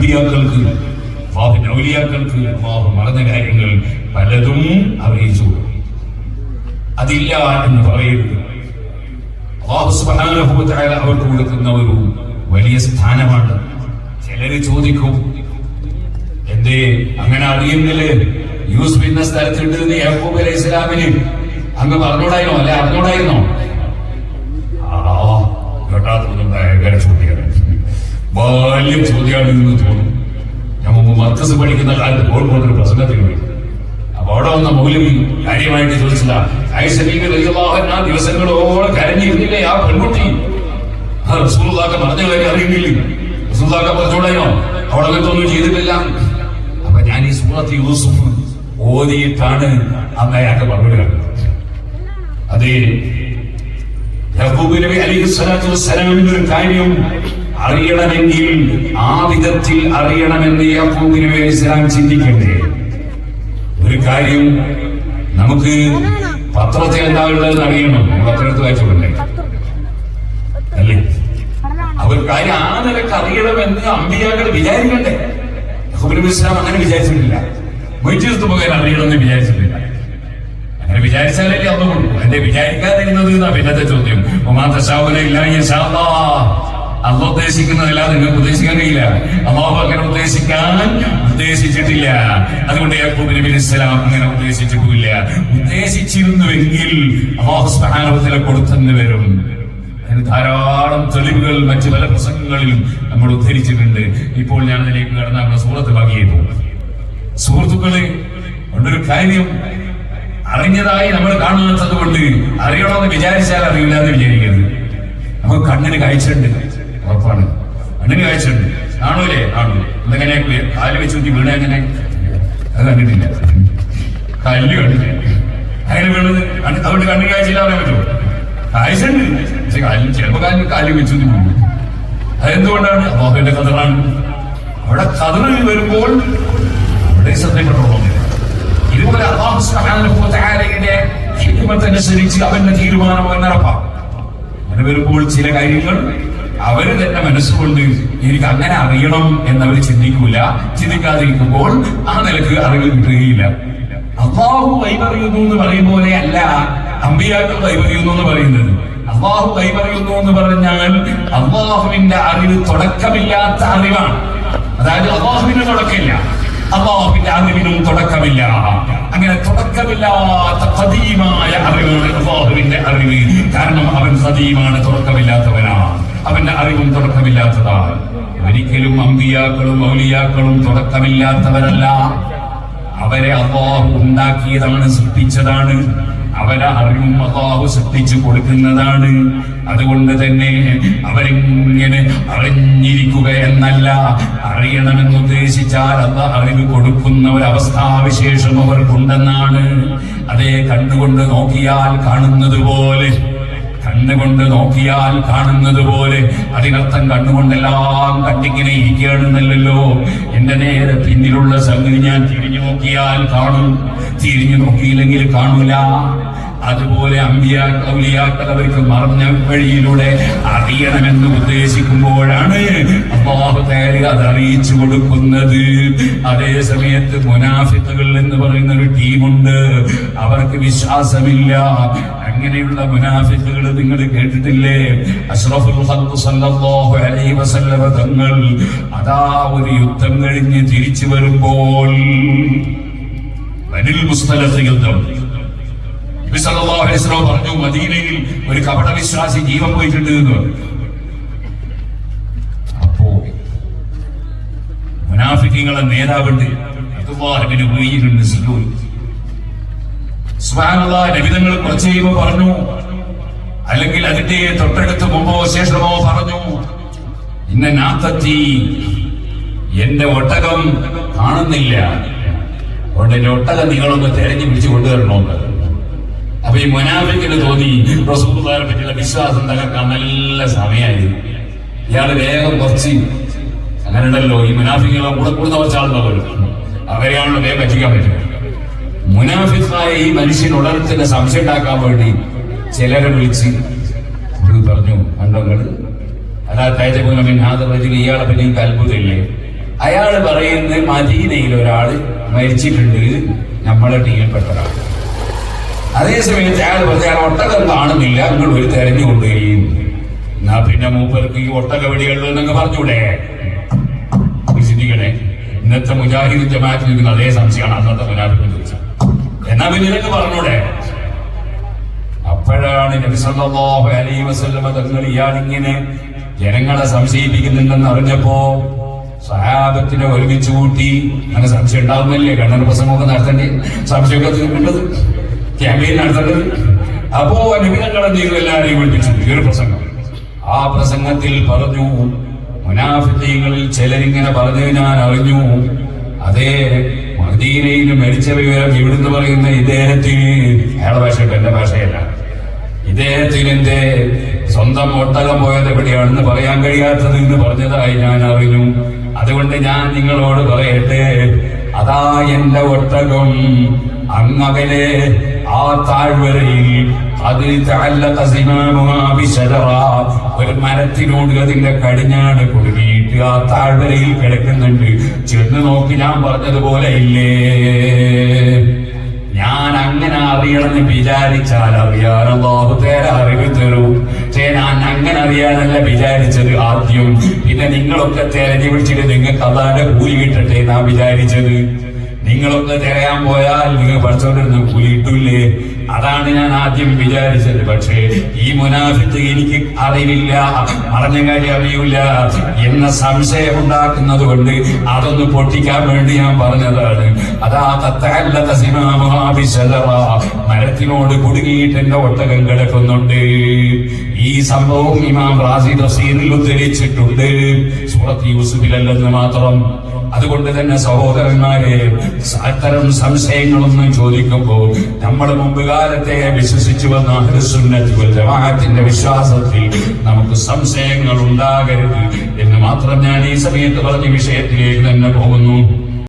അമ്പിയാക്കൾക്ക് അള്ളാഹുവിന്റെ നൗലിയാക്കൾക്ക് അള്ളാഹു മറന്ന കാര്യങ്ങൾ പലതും അറിയിച്ചു അതില്ല എന്ന് പറയരുത്. അള്ളാഹു അവർക്ക് കൊടുക്കുന്ന ഒരു വലിയ സ്ഥാനമാണ്. ചിലര് ചോദിക്കും എന്തേ അങ്ങനെ അറിയുന്നില്ല? യൂസ് പിന്ന സ്ഥലത്തുണ്ട് എന്ന് യാക്കൂബ് അലൈഹി ഇസ്ലാമിന് അങ്ങ് പറഞ്ഞോടായിരുന്നോ? അല്ലെ അറിഞ്ഞോടായിരുന്നോ? വലിയ ചോദ്യമാണ് എന്ന് തോന്നും. ഞാൻ മുമ്പ് മർക്കസ് പഠിക്കുന്ന കാലത്ത് കോഴിക്കോട് ഒരു പ്രസംഗത്തിന് പോയി. അപ്പൊ അവിടെ വന്ന മൗലവി കാര്യമായിട്ട് ചോദിച്ചില്ല ആ ദിവസങ്ങളോളം കരഞ്ഞിരുന്നില്ലേ ആ പെൺകുട്ടി? ആ പറഞ്ഞ കാര്യം അറിയുന്നില്ലേ? റസൂലുള്ളാഹ് പറഞ്ഞോളാനോ? അവിടെ അങ്ങനത്തൊന്നും ചെയ്തിട്ടില്ല. അപ്പൊ ഞാൻ ഈ സൂറത്ത് യൂസുഫ് ഓതിയിട്ടാണ് അന്നയാൾക്ക് മറുപടി കണ്ടത് അതേ യഹൂബ് നബി അലൈഹി സ്വലാത്തു വസ്സലാമിന്റെ ഒരു കാര്യം അറിയണമെങ്കിൽ ആ വിധത്തിൽ അറിയണമെന്ന് യാക്കൂബിന് നബി ഇസ്ലാം ചിന്തിക്കണ്ടേ? ഒരു കാര്യം നമുക്ക് പത്രത്തിൽ എന്താ ഉള്ളതെന്ന് അറിയണം. പത്രത്തിൽ വായിച്ചോണ്ടേ അല്ലേ? അവർ കാര്യം ആ നിലയ്ക്ക് അറിയണമെന്ന് അമ്പിയാക്കൾ വിചാരിക്കണ്ടേ? യഹൂബ് നബി ഇസ്ലാം അങ്ങനെ വിചാരിച്ചിട്ടില്ല. മൊയ്റ്റീസ് മുഖേന അറിയണമെന്ന് വിചാരിച്ചിട്ടില്ല. അങ്ങനെ വിചാരിച്ചാലേ അന്ന് കൊടുക്കും എന്റെ വിചാരിക്കാതിരുന്നത് എന്നാ പിന്നത്തെ ചോദ്യം. അല്ല ഉദ്ദേശിക്കുന്നതല്ല നിങ്ങൾക്ക് ഉദ്ദേശിക്കാൻ കഴിയില്ല. അള്ളാഹു അങ്ങനെ ഉദ്ദേശിക്കാൻ ഉദ്ദേശിച്ചിട്ടില്ല. അതുകൊണ്ട് നബി ഇസ്ലാം അങ്ങനെ ഉദ്ദേശിച്ചിട്ടില്ല. ഉദ്ദേശിച്ചിരുന്നുവെങ്കിൽ അള്ളാഹു കൊടുത്തെന്ന് വരും. അതിന് ധാരാളം തെളിവുകൾ മറ്റു പല പ്രസംഗങ്ങളിലും നമ്മൾ ഉദ്ധരിച്ചിട്ടുണ്ട്. ഇപ്പോൾ ഞാൻ അതിലേക്ക് കടന്ന് നമ്മുടെ സുഹൃത്ത് ഭാഗിയേറ്റു സുഹൃത്തുക്കളെ കൊണ്ടൊരു കാര്യം അറിഞ്ഞതായി നമ്മൾ കാണുന്നത് കൊണ്ട് അറിയണമെന്ന് വിചാരിച്ചാൽ അറിയില്ല എന്ന് വിചാരിക്കരുത്. നമുക്ക് കണ്ണിന് കാഴ്ചയുണ്ട്. ഉറപ്പാണ്. അങ്ങനെ കാഴ്ചയുണ്ട്. കാണൂലേ? ആണോ അതെങ്ങനെ കാൽ വെച്ച് നോക്കി വീണ എങ്ങനെ? അത് കണ്ടിട്ടില്ല. കല്ല് കണ്ടില്ല. അങ്ങനെ വീണത്? അതുകൊണ്ട് കണ്ണിന് കാഴ്ചയില്ല പറയാൻ പറ്റുമോ? കാഴ്ചയുണ്ട്. പക്ഷെ കാലിൽ ചിലപ്പോ കാലിൽ കാൽ വെച്ച് നോക്കി വീണു. അതെന്തുകൊണ്ടാണ്? അള്ളാഹുവിന്റെ കതറാണ്. അവിടെ കതറ് വരുമ്പോൾ അവിടെ ശ്രദ്ധപ്പെട്ടുള്ളൂ ഇതുപോലെ അള്ളാഹു ഹിക്മത്തനുസരിച്ച് അവന്റെ തീരുമാനം അവൻ നടപ്പാം അങ്ങനെ വരുമ്പോൾ ചില കാര്യങ്ങൾ അവർ തന്നെ മനസ്സുകൊണ്ട് എനിക്ക് അങ്ങനെ അറിയണം എന്നവർ ചിന്തിക്കൂല. ചിന്തിക്കാതിരിക്കുമ്പോൾ ആ നിലയ്ക്ക് അറിവ് കിട്ടുകയില്ല. അള്ളാഹു കൈപറിയുന്നു എന്ന് പറയും പോലെ അല്ല അമ്പിയാക്കൾ കൈപറിയുന്നു എന്ന് പറയുന്നത്. അള്ളാഹു കൈപറിയുന്നു എന്ന് പറഞ്ഞാൽ അള്ളാഹുവിന്റെ അറിവ് തുടക്കമില്ലാത്ത അറിവാണ്. അതായത് അള്ളാഹുവിന് തുടക്കമില്ല. അള്ളാഹുവിന്റെ അറിവിനും തുടക്കമില്ല. അങ്ങനെ തുടക്കമില്ലാത്ത സതീമായ അറിവാണ് അള്ളാഹുവിന്റെ അറിവ്. കാരണം അവൻ സതീമാണ് തുടക്കമില്ലാത്തവനാണ്. അവന്റെ അറിവും തുടക്കമില്ലാത്തതാണ് ഒരിക്കലും അമ്പിയാക്കളും മൗലിയാക്കളും തുടക്കമില്ലാത്തവരല്ല. അവരെ അള്ളാഹു ഉണ്ടാക്കിയതാണ് സൃഷ്ടിച്ചതാണ്. അവരെ അറിവും അള്ളാഹു സൃഷ്ടിച്ചു കൊടുക്കുന്നതാണ്. അതുകൊണ്ട് തന്നെ അവരിങ്ങനെ അറിഞ്ഞിരിക്കുക എന്നല്ല അറിയണമെന്ന് ഉദ്ദേശിച്ചാൽ അത് അറിവ് കൊടുക്കുന്ന ഒരു അവസ്ഥാവിശേഷം അവർക്കുണ്ടെന്നാണ്. അതേ കണ്ടുകൊണ്ട് നോക്കിയാൽ കാണുന്നത് പോലെ. കണ്ണുകൊണ്ട് നോക്കിയാൽ കാണുന്നത് പോലെ അതിനർത്ഥം കണ്ണുകൊണ്ടെല്ലാം കണ്ടിങ്ങനെ ഇരിക്കുകയാണെന്നല്ലോ എന്റെ നേരെ പിന്നിലുള്ള സംഗതി ഞാൻ തിരിഞ്ഞു നോക്കിയാൽ കാണും. തിരിഞ്ഞു നോക്കിയില്ലെങ്കിൽ കാണൂല. അതുപോലെ അമ്പിയാക്കൾ അവർക്ക് മറഞ്ഞ വഴിയിലൂടെ അറിയണമെന്ന് ഉദ്ദേശിക്കുമ്പോഴാണ് അള്ളാഹു തേരി അത് അറിയിച്ചു കൊടുക്കുന്നത്. അതേ സമയത്ത് മുനാഫിത്തുകൾ എന്ന് പറയുന്ന ഒരു ടീമുണ്ട്. അവർക്ക് വിശ്വാസമില്ല. അങ്ങനെയുള്ള മുനാഫിക്കുകൾ നിങ്ങൾ കേട്ടിട്ടില്ലേ? അഷ്റഫുൽ സല്ലല്ലാഹു അലൈഹി തങ്ങൾ അതാ ഒരു യുദ്ധം കഴിഞ്ഞ് തിരിച്ചു വരുമ്പോൾ യുദ്ധം. സല്ലല്ലാഹു അലൈഹി വസല്ലം പറഞ്ഞു മദീനയിൽ ഒരു കപട വിശ്വാസി ജീവൻ പോയിട്ടുണ്ട് എന്ന്. അപ്പോ മുനാഫിക്കങ്ങളെ നേതാവുണ്ട് അബ്ദുല്ലാഹിബ്നു പോയിട്ടുണ്ട് സലൂൽ. സുബ്ഹാനല്ലാഹ് നബിതങ്ങൾ കുറച്ച് കഴിയുമ്പോൾ പറഞ്ഞു അല്ലെങ്കിൽ അതിന്റെ തൊട്ടടുത്ത് മുമ്പോ ശേഷമോ പറഞ്ഞു ഇന്ന നാത്തത്തി എന്റെ ഒട്ടകം കാണുന്നില്ല. അതുകൊണ്ട് എന്റെ ഒട്ടകം നിങ്ങളൊന്ന് തെരഞ്ഞു പിടിച്ചു കൊണ്ടുവരണമെന്ന് അപ്പൊ ഈ മൊനാഫിക്കിന് തോന്നി റസൂലുള്ളാഹിനെ പറ്റിയുള്ള വിശ്വാസം തകർക്കാൻ നല്ല സമയമായിരുന്നു. ഇയാൾ വേഗം കുറച്ച് അങ്ങനെ ഉണ്ടല്ലോ ഈ മുനാഫിക്കുകളെ കൂടെ കൂടുന്ന കുറച്ചാളുണ്ടാവുമല്ലോ അവരെയാണല്ലോ വേഗം പറ്റിക്കാൻ പറ്റും മുനാഫിക്കായ ഈ മനുഷ്യൻ ഉടനെ സംശയം ഉണ്ടാക്കാൻ വേണ്ടി ചിലരെ വിളിച്ച് പറഞ്ഞു അണ്ടങ്ങൾ അതാ ഇയാളെ പറ്റി അത്ഭുതമില്ലേ? അയാൾ പറയുന്നത് മദീനയിൽ ഒരാൾ മരിച്ചിട്ടുണ്ട് നമ്മളെ ടീമിൽപ്പെട്ടതാണ് അതേസമയത്ത് അയാൾ പറഞ്ഞ അയാൾ ഒട്ടകം കാണുന്നില്ല നിങ്ങൾ ഒരു തെരഞ്ഞു കൊണ്ടുവരികയും. എന്നാ പിന്നെ മൂപ്പർക്ക് ഈ ഒട്ടക വെടികളിൽ എന്നൊക്കെ പറഞ്ഞൂടെ? ചിന്തിക്കണേ ഇന്നത്തെ മുജാഹിദ് ജമാഅത്തിൽ നിൽക്കുന്ന അതേ സംശയമാണ് അന്നത്തെ മുനാഫിക്കും ചോദിച്ചത് എന്നാ പിന്നെ ഇതൊക്കെ പറഞ്ഞൂടെ? അപ്പോഴാണ് സല്ലല്ലാഹു അലൈഹി വസല്ലമ തങ്ങൾ ഇയാളിങ്ങനെ ജനങ്ങളെ സംശയിപ്പിക്കുന്നുണ്ടെന്ന് അറിഞ്ഞപ്പോ സഹാബത്തിനെ ഒരുമിച്ച് കൂട്ടി അങ്ങനെ സംശയം ഉണ്ടാവുന്നില്ലേ? കണ്ണൻ പ്രസംഗമൊക്കെ നടത്തേണ്ടി? സംശയമൊക്കെ തീർക്കേണ്ടത്? ക്യാമ്പയിൻ നടത്തേണ്ടത് അപ്പോ അനുഭവങ്ങളെ നിങ്ങൾ എല്ലാവരെയും വിളിപ്പിച്ചു. ഈ ഒരു പ്രസംഗം. ആ പ്രസംഗത്തിൽ പറഞ്ഞു മുനാഫിത്തീങ്ങളിൽ ചിലരിങ്ങനെ പറഞ്ഞു ഞാൻ അറിഞ്ഞു. അതേ മദീനയിൽ മരിച്ച വിവരം ഇവിടുന്ന് പറയുന്ന ഇദ്ദേഹത്തിന് അയാളുടെ ഭാഷ എന്റെ ഭാഷയല്ല. ഇദ്ദേഹത്തിന് എന്റെ സ്വന്തം ഒട്ടകം പോയത് എവിടെയാണെന്ന് പറയാൻ കഴിയാത്തത് എന്ന് പറഞ്ഞതായി ഞാൻ അറിഞ്ഞു. അതുകൊണ്ട് ഞാൻ നിങ്ങളോട് പറയട്ടെ. അതാ എന്റെ ഒട്ടകം. അങ്ങകലെ ആ താഴ്വരയിൽ. ഒരു മരത്തിനോട് അതിന്റെ കടിഞ്ഞാട് കുടുങ്ങിയിട്ട് ആ താഴ്വരയിൽ കിടക്കുന്നുണ്ട്. ചെന്ന് നോക്കി ഞാൻ പറഞ്ഞതുപോലെ ഇല്ലേ? ഞാൻ അങ്ങനെ അറിയണമെന്ന് വിചാരിച്ചാൽ അറിയാൻ അള്ളാഹു തേര അറിവ് തരൂ. പക്ഷേ ഞാൻ അങ്ങനെ അറിയാനല്ല വിചാരിച്ചത് ആദ്യം. പിന്നെ നിങ്ങളൊക്കെ തെരഞ്ഞു പിടിച്ചിട്ട് നിങ്ങൾക്ക് അതാണ് കൂലി കിട്ടട്ടെ എന്നാ വിചാരിച്ചത്? നിങ്ങളൊക്കെ തിരയാൻ പോയാൽ നിങ്ങൾ പഠിച്ചോണ്ടിരുന്ന കൂലി കിട്ടൂലേ അതാണ് ഞാൻ ആദ്യം വിചാരിച്ചത്. പക്ഷേ ഈ മുനാഫിത്ത് എനിക്ക് അറിവില്ല പറഞ്ഞ കാര്യം അറിയില്ല എന്ന സംശയം ഉണ്ടാക്കുന്നത് കൊണ്ട് അതൊന്ന് പൊട്ടിക്കാൻ വേണ്ടി ഞാൻ പറഞ്ഞതാണ്. അതാ മരത്തിനോട് കുടുങ്ങിയിട്ട് എന്റെ ഒട്ടകം കിടക്കുന്നുണ്ട് ഈ സംഭവം ഇമാം റാസി തഫ്സീറിൽ ഉദ്ധരിച്ചിട്ടുണ്ട്. സൂറത്ത് യൂസുഫിലല്ലെന്ന് മാത്രം. അതുകൊണ്ട് തന്നെ സഹോദരന്മാരെ അത്തരം സംശയങ്ങളൊന്നും ചോദിക്കുമ്പോൾ നമ്മൾ മുമ്പ് കാലത്തെ വിശ്വസിച്ചു വന്ന അഹ്ലുസുന്നത്തി വൽ ജമാഅത്തിന്റെ വിശ്വാസത്തിൽ നമുക്ക് സംശയങ്ങൾ ഉണ്ടാകരുത് എന്ന് മാത്രം ഞാൻ ഈ സമയത്ത് പറഞ്ഞ വിഷയത്തിലേക്ക് തന്നെ പോകുന്നു.